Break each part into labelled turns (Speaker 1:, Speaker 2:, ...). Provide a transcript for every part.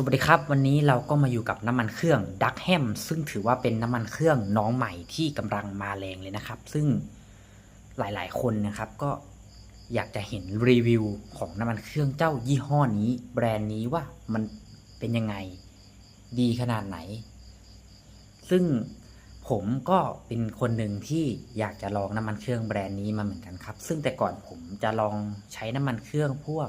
Speaker 1: สวัสดีครับ วันนี้เราก็มาอยู่กับน้ำมันเครื่องดักแฮมซึ่งถือว่าเป็นน้ำมันเครื่องน้องใหม่ที่กำลังมาแรงเลยนะครับ ซึ่งหลายๆ คนนะครับก็อยากจะเห็นรีวิวของน้ำมันเครื่องเจ้ายี่ห้อนี้ แบรนด์นี้ว่ามันเป็นยังไงดีขนาดไหน ซึ่งผมก็เป็นคนหนึ่งที่อยากจะลองน้ำมันเครื่องแบรนด์นี้มาเหมือนกันครับ ซึ่งแต่ก่อนผมจะลองใช้น้ำมันเครื่องพวก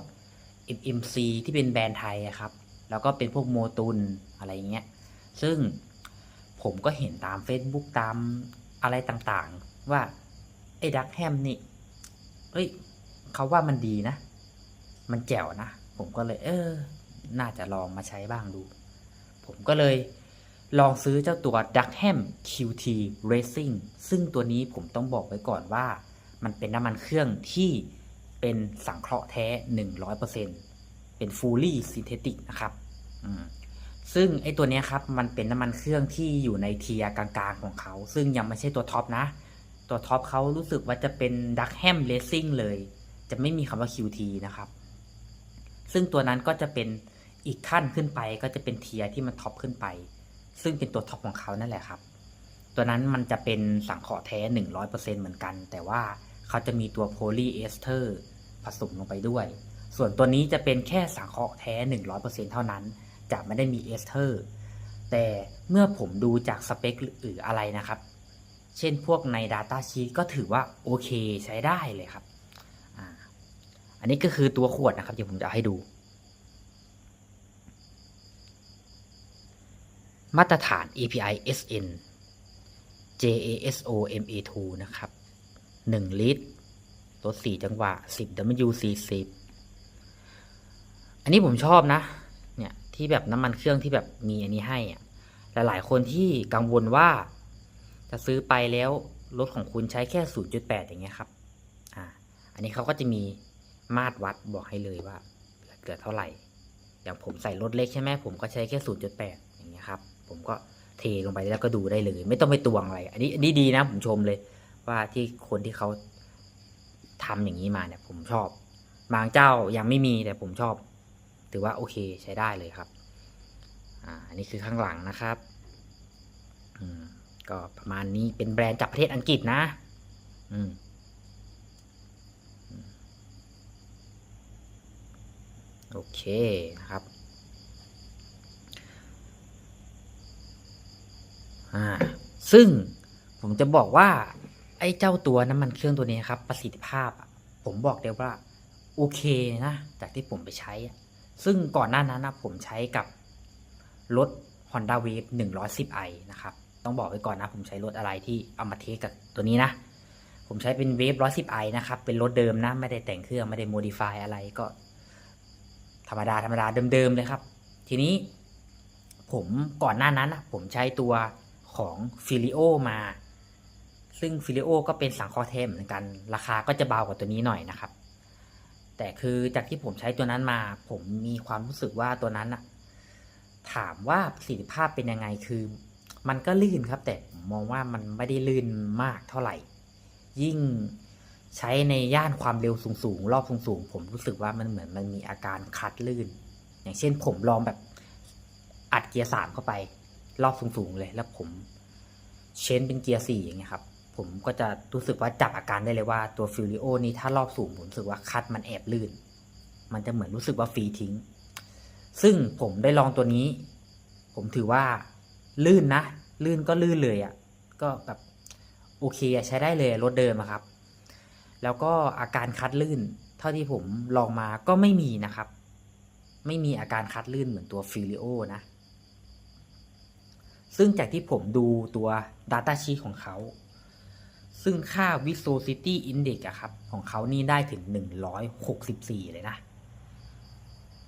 Speaker 1: MMC ที่เป็นแบรนด์ไทยอะครับ แล้วก็เป็นพวกโมตุนอะไรเงี้ย ซึ่งผมก็เห็นตาม Facebook ตามอะไรต่างๆ ว่าไอ้ดักแฮมนี่เอ้ยเขาว่ามันดีนะ มันแจ๋วนะ ผมก็เลย เออ น่าจะลองมาใช้บ้างดู ผมก็เลยลองซื้อเจ้าตัว d u c k h a m QT Racing ซึ่งตัวนี้ผมต้องบอกไว้ก่อนว่า มันเป็นน้ำมันเครื่องที่เป็นสังเคราะห์แท้ 100% เป็น fully synthetic นะครับซึ่งไอตัวนี้ครับมันเป็นน้ำมันเครื่องที่อยู่ในเทียร์กลางๆของเขา ซึ่งยังไม่ใช่ตัวท็อปนะ ตัวท็อปเขารู้สึกว่าจะเป็น d u c k h a m Racing เลย จะไม่มีคำว่า QT นะครับ ซึ่งตัวนั้นก็จะเป็นอีกขั้นขึ้นไปก็จะเป็นเทียร์ที่มันท็อปขึ้นไป ซึ่งเป็นตัวท็อปของเขานั่นแหละครับ ตัวนั้นมันจะเป็นสังเคราะห์แท้ 100%เหมือนกัน แต่ว่าเขาจะมีตัวโพลีเอสเตอร์ผสมลงไปด้วย ส่วนตัวนี้จะเป็นแค่สังเคราะห์แท้ 100%เท่านั้น จะไม่ได้มีเอสเตอร์ แต่เมื่อผมดูจากสเปคหรืออะไรนะครับ เช่นพวกใน Data Sheet ก็ถือว่าโอเคใช้ได้เลยครับออันนี้ก็คือตัวขวดนะครับเดี๋ยวผมจะให้ดู มาตรฐาน API SN JASO MA2 นะครับ 1 ลิตรรถ4จังหวะ 10 W40 นนี้ผมชอบนะ เนี่ยที่แบบน้ำมันเครื่องที่แบบมีอันนี้ให้อะหลายๆคนที่กังวลว่า จะซื้อไปแล้วรถของคุณใช้แค่ 0.8 อย่างเงี้ยครับอ่าอันนี้เขาก็จะมีมาตรวัดบอกให้เลยว่าเหลือเท่าไหร่ อย่างผมใส่รถเล็กใช่ไหมผมก็ใช้แค่ 0.8 อย่างเงี้ยครับผมก็เทลงไปแล้วก็ดูได้เลย ไม่ต้องไปตวงอะไร อันนี้อันนี้ดีนะผมชมเลย ว่าที่คนที่เขาทำอย่างนี้มาเนี่ย ผมชอบ บางเจ้ายังไม่มีแต่ผมชอบ ถือว่าโอเคใช้ได้เลยครับ อ่าอันนี้คือข้างหลังนะครับ อืม ก็ประมาณนี้เป็นแบรนด์จากประเทศอังกฤษนะ อืมโอเคนะครับ อ่า ซึ่งผมจะบอกว่า ไอ้เจ้าตัวน้ำมันเครื่องตัวนี้ครับ ประสิทธิภาพอะผมบอกเดียวว่า โอเคนะ จากที่ผมไปใช้อะ ซึ่งก่อนหน้านั้นนะผมใช้กับรถ Honda Wave 110i นะครับ ต้องบอกไว้ก่อนนะ ผมใช้รถอะไรที่เอามาเทสกับตัวนี้นะ ผมใช้เป็น Wave 110i นะครับ เป็นรถเดิมนะ ไม่ได้แต่งเครื่อง ไม่ได้ modify อะไรก็ ธรรมดาธรรมดาเดิมๆเลยครับ ทีนี้ผมก่อนหน้านั้นนะผมใช้ตัวของฟิลิโอมา ซึ่งฟิลิโอก็เป็นสังเคราะห์เทมเหมือนกัน ราคาก็จะเบากว่าตัวนี้หน่อยนะครับ แต่คือจากที่ผมใช้ตัวนั้นมา ผมมีความรู้สึกว่าตัวนั้นอะถามว่าประสิทธิภาพเป็นยังไงคือ มันก็ลื่นครับ แต่ผมมองว่ามันไม่ได้ลื่นมากเท่าไหร่ ยิ่งใช้ในย่านความเร็วสูงๆรอบสูงๆผมรู้สึกว่ามันเหมือนมันมีอาการคัดลื่น อย่างเช่นผมลองแบบอัดเกียร์สามเข้าไป รอบสูงๆเลยแล้วผมเชนเป็นเกียร์สี่อย่างเงี้ยครับ ผมก็จะรู้สึกว่าจับอาการได้เลยว่าตัวฟิลิโอนี้ถ้ารอบสูงผมรู้สึกว่าคัดมันแอบลื่น มันจะเหมือนรู้สึกว่าฟรีทิ้ง ซึ่งผมได้ลองตัวนี้ ผมถือว่าลื่นนะ ลื่นก็ลื่นเลยอะ่ะ ก็แบบโอเคใช้ได้เลยรถเดิมครับ แล้วก็อาการคัดลื่น เท่าที่ผมลองมาก็ไม่มีนะครับ ไม่มีอาการคัดลื่นเหมือนตัวฟิลิโอนะซึ่งจากที่ผมดูตัว Data Sheet ของเขา ซึ่งค่า Viscosity Index อะครับ ของเขานี่ได้ถึง 164 เลยนะ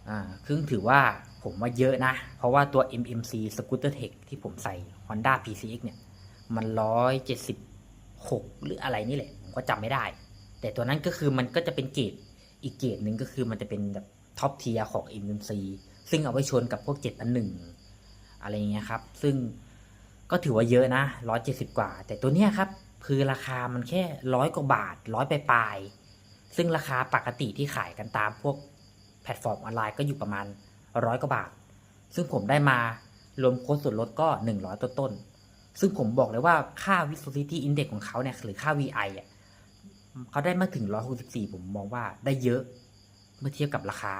Speaker 1: อ่าซึ่งถือว่าผมว่าเยอะนะ เพราะว่าตัว MMC Scooter Tech ที่ผมใส่ Honda PCX เนี่ย มัน 176 หรืออะไรนี่แหละ ผมก็จำไม่ได้ แต่ตัวนั้นก็คือมันก็จะเป็นเกรดอีกเกรดหนึ่งก็คือมันจะเป็นแบบท็อปเทียของ MMC ซึ่งเอาไว้ชนกับพวก7,1อะไรเงี้ยครับ ซึ่งก็ถือว่าเยอะนะ 170 กว่า แต่ตัวเนี้ยครับ คือราคามันแค่ร้อยกว่าบาทร้อยปลายๆซึ่งราคาปกติที่ขายกันตามพวกแพลตฟอร์มออนไลน์ก็อยู่ประมาณร้อยกว่าบาท ซึ่งผมได้มารวมโค้ดส่วนลดก็ 100 ต้นต้น ซึ่งผมบอกเลยว่าค่า Viscosity Index ของเขาเนี่ยหรือค่า VI อะเขาได้มาถึง 164 ผมมองว่าได้เยอะเมื่อเทียบกับราคา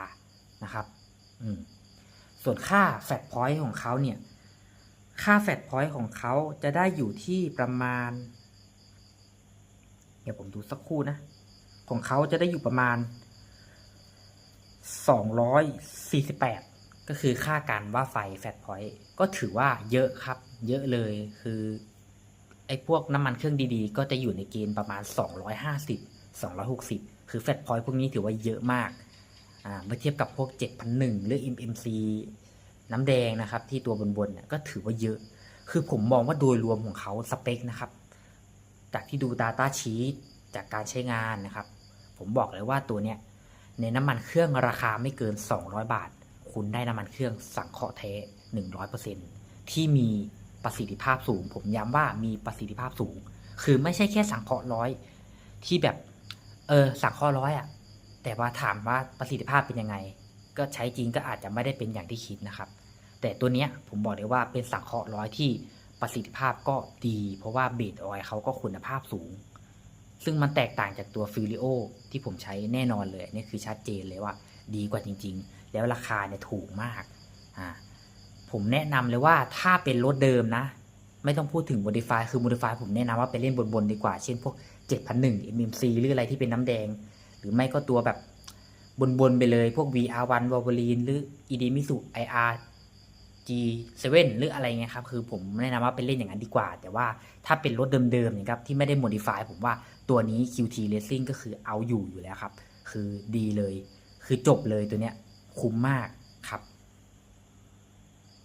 Speaker 1: นะครับอืมส่วนค่า Fat Point ของเขาเนี่ย ค่า Fat Point ของเขาจะได้อยู่ที่ประมาณ เดี๋ยวผมดูสักครู่นะ ของเขาจะได้อยู่ประมาณ 248 ก็คือค่าการว่าไฟ Fat Point ก็ถือว่าเยอะครับ เยอะเลยคือไอ้พวกน้ำมันเครื่องดีๆ ก็จะอยู่ในเกณฑ์ประมาณ 250 260 คือ Fat Point พวกนี้ถือว่าเยอะมากอ่าเมื่อเทียบกับพวก 7,001 หรือ MMC น้ำแดงนะครับ ที่ตัวบนๆเนี่ยก็ถือว่าเยอะ คือผมมองว่าโดยรวมของเขาสเปคนะครับ จากที่ดู Data Sheet จากการใช้งานนะครับ ผมบอกเลยว่าตัวเนี้ยในน้ำมันเครื่องราคาไม่เกิน 200 บาท คุณได้น้ำมันเครื่องสังเคราะห์แท้ 100%ที่มีประสิทธิภาพสูง ผมย้ำว่ามีประสิทธิภาพสูง คือไม่ใช่แค่สังเคราะห์ร้อยที่แบบเออสังเคราะห์ร้อยอะแต่ว่าถามว่าประสิทธิภาพเป็นยังไง ก็ใช้จริงก็อาจจะไม่ได้เป็นอย่างที่คิดนะครับ แต่ตัวเนี้ยผมบอกเลยว่าเป็นสังเคราะห์ร้อยที่ ประสิทธิภาพก็ดี เพราะว่าเบสออยเขาก็คุณภาพสูง ซึ่งมันแตกต่างจากตัวฟิลิโอที่ผมใช้แน่นอนเลยนี่คือชัดเจนเลยว่าดีกว่าจริง ๆ แล้วราคาเนี่ยถูกมากอ่าผมแนะนำเลยว่าถ้าเป็นรถเดิมนะ ไม่ต้องพูดถึง modify คือ modify ผมแนะนำว่าไปเล่นบนๆดีกว่า เช่นพวก 7001 MMC หรืออะไรที่เป็นน้ำแดง หรือไม่ก็ตัวแบบบนๆไปเลยพวก VR1 Wolverine หรือ Idemitsu IR G7 หรืออะไรเงี้ยครับคือผมแนะนำว่าไปเล่นอย่างนั้นดีกว่า แต่ว่าถ้าเป็นรถเดิมๆนะครับที่ไม่ได้ modify ผมว่าตัวนี้ QT Racing ก็คือเอาอยู่อยู่แล้วครับ คือดีเลย คือจบเลยตัวเนี้ยคุ้มมากครับ